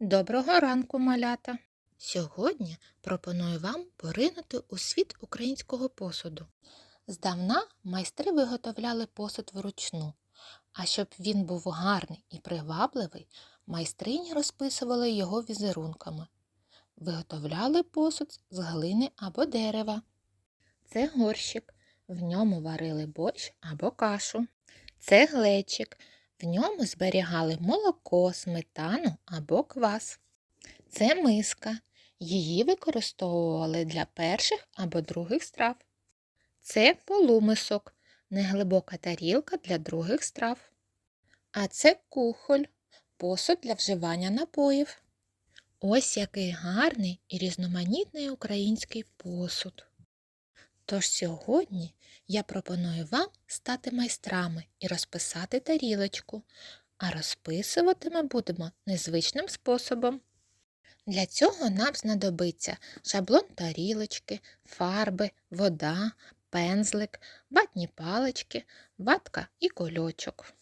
Доброго ранку, малята! Сьогодні пропоную вам поринути у світ українського посуду. Здавна майстри виготовляли посуд вручну, а щоб він був гарний і привабливий, майстрині розписували його візерунками. Виготовляли посуд з глини або дерева. Це горщик, в ньому варили борщ або кашу. Це глечик, в ньому зберігали молоко, сметану або квас. Це миска. Її використовували для перших або других страв. Це полумисок, неглибока тарілка для других страв. А це кухоль, посуд для вживання напоїв. Ось який гарний і різноманітний український посуд. Тож сьогодні я пропоную вам стати майстрами і розписати тарілочку, а розписувати ми будемо незвичним способом. Для цього нам знадобиться шаблон тарілочки, фарби, вода, пензлик, ватні палички, ватка і кольочок.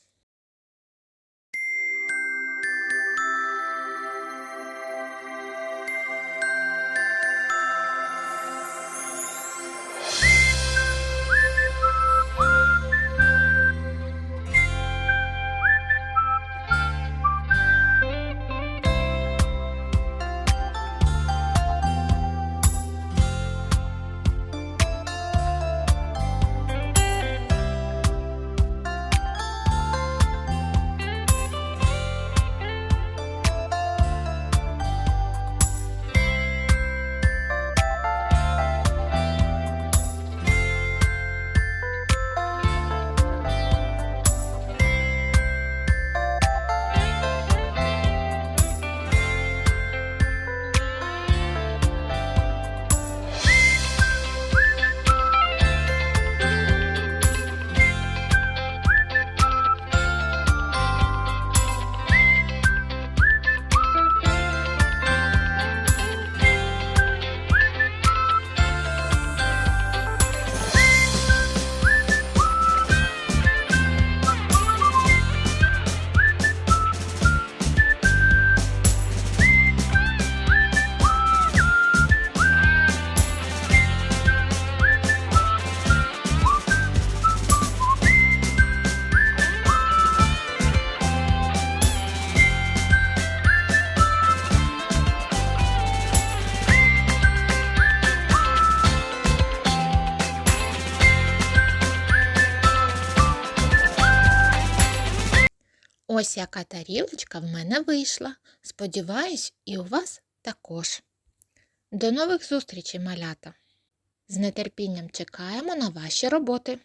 Ось яка тарілочка в мене вийшла. Сподіваюсь, і у вас також. До нових зустрічей, малята! З нетерпінням чекаємо на ваші роботи.